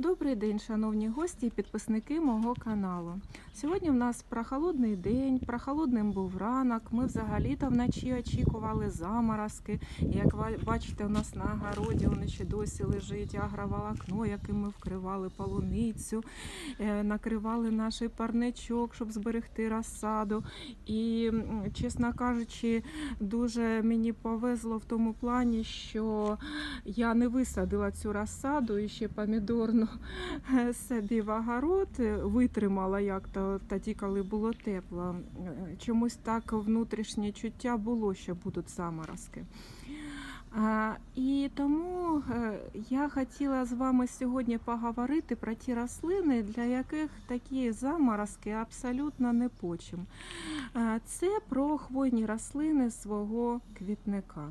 Добрий день, шановні гості і підписники мого каналу. Сьогодні в нас прохолодний день, прохолодним був ранок. Ми взагалі-то вночі очікували заморозки. Як бачите, у нас на огороді воно ще досі лежить агроволокно, яким ми вкривали полуницю, е, накривали наш парничок, щоб зберегти розсаду. І, чесно кажучи, дуже мені повезло в тому плані, що я не висадила цю розсаду і ще помідорну собі в огород е, витримала як то тоді, коли було тепло. Е, Чомусь так внутрішнє чуття було, що будуть заморозки. І тому е, я хотіла з вами сьогодні поговорити про ті рослини, для яких такі заморозки абсолютно не почим. Це про хвойні рослини свого квітника.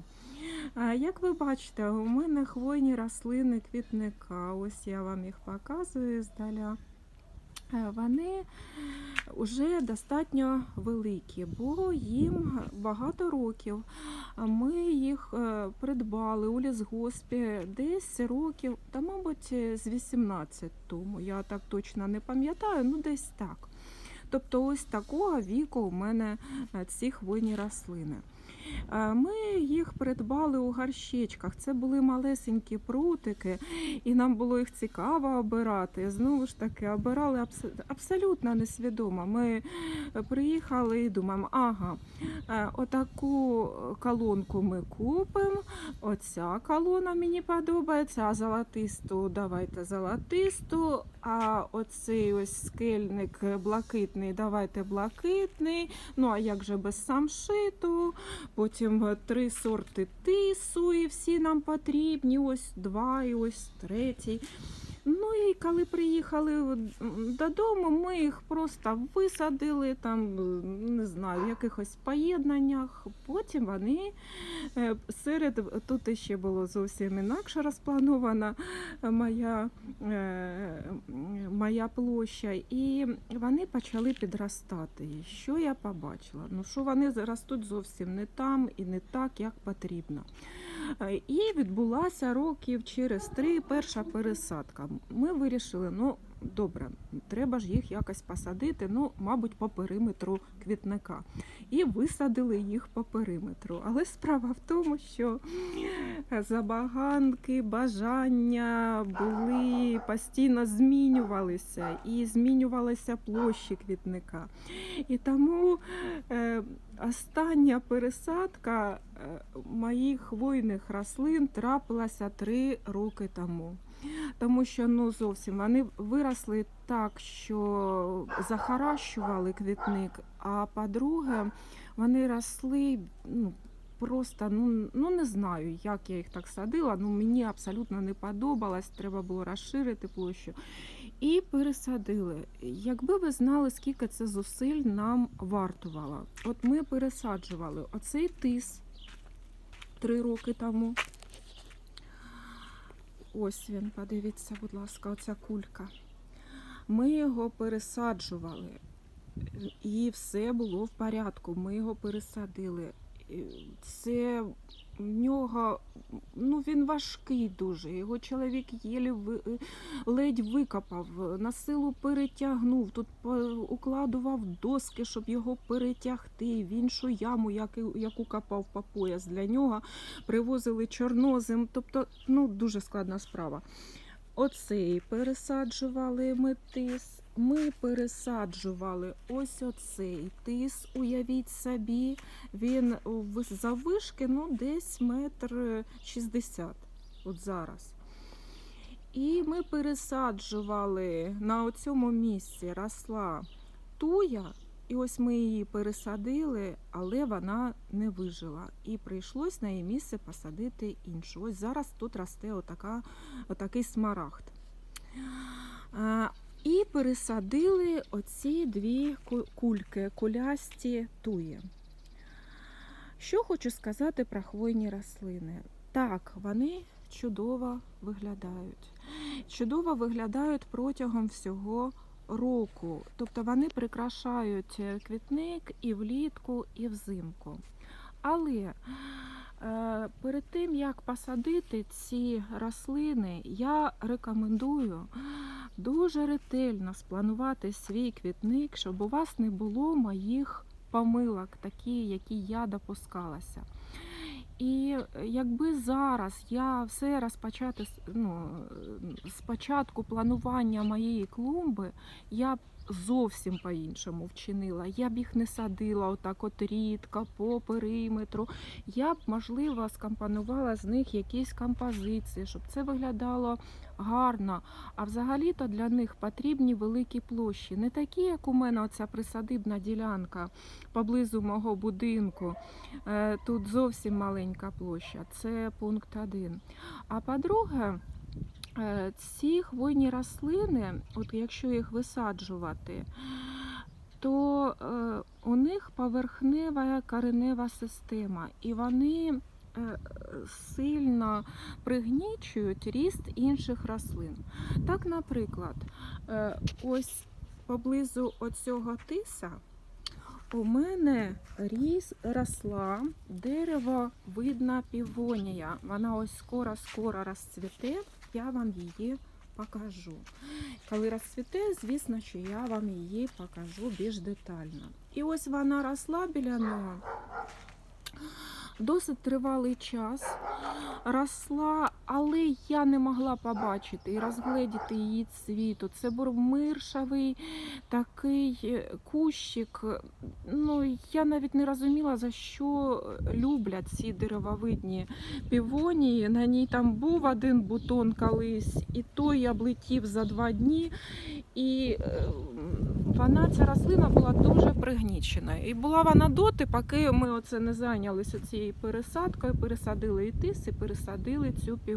Як ви бачите, у мене хвойні рослини квітника. Ось я вам їх показую здаля. Е, Вони вже достатньо великі, бо їм багато років. Ми їх е, придбали у лісгоспі десь років, та, мабуть, з 18 тому. Я так точно не пам'ятаю, ну десь так. Тобто, ось такого віку у мене е, ці хвойні рослини. Ми їх придбали у горщичках. Це були малесенькі прутики, і нам було їх цікаво обирати. Знову ж таки, обирали абс- абсолютно несвідомо. Ми приїхали і думаємо, ага, е, отаку колонку ми купимо. Оця колона мені подобається, а золотисту давайте золотисту. А оцей ось скельник блакитний, давайте блакитний. Ну а як же без самшиту? Потім е, три сорти тису, і всі нам потрібні. Ось два, і ось третій. Ну і коли приїхали додому, ми їх просто висадили там, е, не знаю, в якихось поєднаннях. Потім вони е, серед тут ще було зовсім інакше розпланована е, моя, е, моя площа, і вони почали підростати. Що я побачила? Ну що вони ростуть зовсім не там і не так, як потрібно. Е, І відбулася років через три перша пересадка. Ми вирішили, ну добре, треба ж їх якось посадити, ну, мабуть, по периметру квітника. І висадили їх по периметру. Але справа в тому, що забаганки, бажання були постійно змінювалися і змінювалися площі квітника. І тому е, остання пересадка е, моїх хвойних рослин трапилася три роки тому. Тому що ну зовсім вони виросли так, що захаращували квітник. А по-друге, вони росли ну, просто, ну, ну не знаю, як я їх так садила. Ну мені абсолютно не подобалось, треба було розширити площу. І пересадили. Якби ви знали, скільки це зусиль нам вартувало. От ми пересаджували оцей тис три роки тому. Ось він, подивіться, будь ласка, оця кулька. Ми його пересаджували, і все було в порядку. Ми його пересадили. Це в нього, ну він важкий дуже. Його чоловік єлі ледь викопав, на силу перетягнув. Тут укладував доски, щоб його перетягти в іншу яму, яку, копав по пояс для нього. Привозили чорнозем. Тобто, ну дуже складна справа. Оцей пересаджували ми тис. Ми пересаджували ось оцей тис, уявіть собі, він заввишки ну, десь метр шістдесят, от зараз. І ми пересаджували на цьому місці росла туя, і ось ми її пересадили, але вона не вижила. І прийшлось на її місце посадити іншу. Ось зараз тут росте отака, отакий смарагд. І пересадили оці дві кульки, кулясті туї. Що хочу сказати про хвойні рослини? Так, вони чудово виглядають. Чудово виглядають протягом всього року. Тобто вони прикрашають е, квітник і влітку, і взимку. Але Перед тим як посадити ці рослини, я рекомендую дуже ретельно спланувати свій квітник, щоб у вас не було моїх помилок, такі, які я допускалася. І якби зараз я все розпочати ну, спочатку планування моєї клумби, я зовсім по-іншому вчинила. Я б їх не садила отак от рідко по периметру. Я б, можливо, скомпонувала з них якісь композиції, щоб це виглядало гарно. А взагалі-то для них потрібні великі площі. Не такі, як у мене оця присадибна ділянка поблизу мого будинку. Е, Тут зовсім маленька площа. Це пункт один. А по-друге, ці хвойні рослини, от якщо їх висаджувати, то е, у них поверхнева коренева система, і вони е, сильно пригнічують ріст інших рослин. Так, наприклад, е, ось поблизу оцього тиса у мене ріс росла деревовидна півонія. Вона ось скоро-скоро розцвіте, я вам її покажу. Коли розцвіте, звісно, що я вам її покажу більш детально. І ось вона росла біля нього. Досить тривалий час росла, але я не могла побачити і розгледіти її цвіту. Це був миршавий такий е, кущик. Ну, я навіть не розуміла, за що люблять ці деревовидні півонії. На ній там був один бутон колись, і той облетів за два дні. І е, вона, ця рослина була дуже пригнічена. І була вона доти, поки ми оце не зайнялися цією пересадкою, пересадили і тис, і пересадили цю півонію.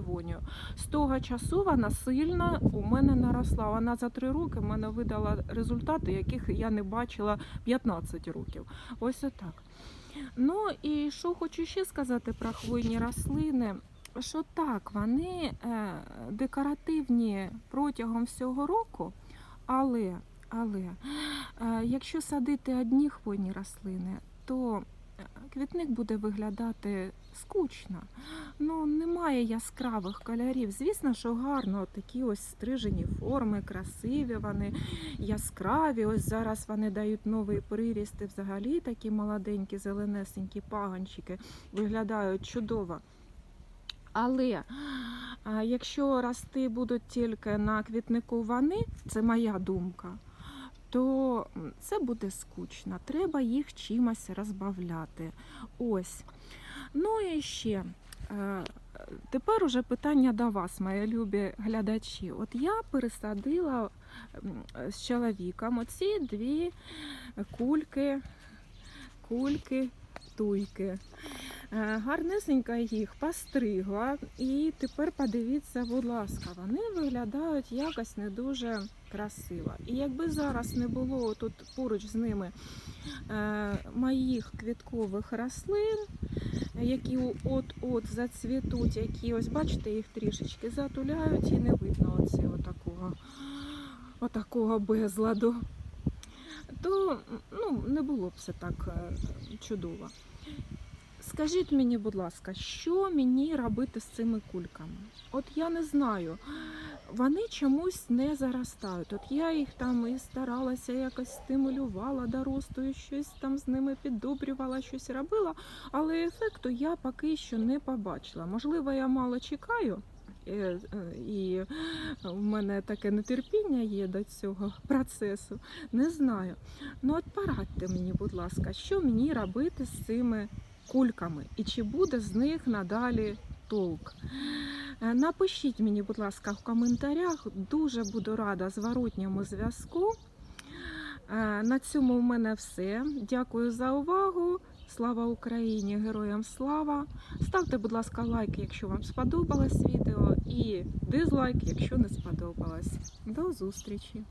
З того часу вона сильно у мене наросла. Вона за три роки в мене видала результати, яких я не бачила 15 років. Ось отак. Ну і що хочу ще сказати про хвойні рослини. Що так, вони е, декоративні протягом всього року, але, але е, якщо садити одні хвойні рослини, то квітник буде виглядати скучно. Ну, немає яскравих кольорів. Звісно, що гарно, такі ось стрижені форми, красиві вони, яскраві. Ось зараз вони дають новий приріст і взагалі такі молоденькі, зеленесенькі паганчики виглядають чудово. Але якщо рости будуть тільки на квітнику вони, це моя думка, то це буде скучно. Треба їх чимось розбавляти. Ось. Ну і ще. е, Тепер уже питання до вас, мої любі глядачі. От я пересадила з чоловіком оці дві кульки, кульки, туйки. Е, Гарнесенько їх постригла, і тепер подивіться, будь ласка, вони виглядають якось не дуже красиво. І якби зараз не було тут поруч з ними е, моїх квіткових рослин, які от-от зацвітуть, які ось бачите, їх трішечки затуляють і не видно оце отакого, отакого безладу. То ну, не було б все так е, чудово. Скажіть мені, будь ласка, що мені робити з цими кульками? От я не знаю. Вони чомусь не заростають. От я їх там і старалася якось стимулювала до щось там з ними піддобрювала, щось робила, але ефекту я поки що не побачила. Можливо, я мало чекаю. е, е, І в мене таке нетерпіння є до цього процесу. Не знаю. Ну от порадьте мені, будь ласка, що мені робити з цими кульками і чи буде з них надалі толк. Е, Напишіть мені, будь ласка, в коментарях. Дуже буду рада зворотньому зв'язку. Е, На цьому в мене все. Дякую за увагу. Слава Україні! Героям слава! Ставте, будь ласка, лайк, якщо вам сподобалось відео, і дизлайк, якщо не сподобалось. До зустрічі!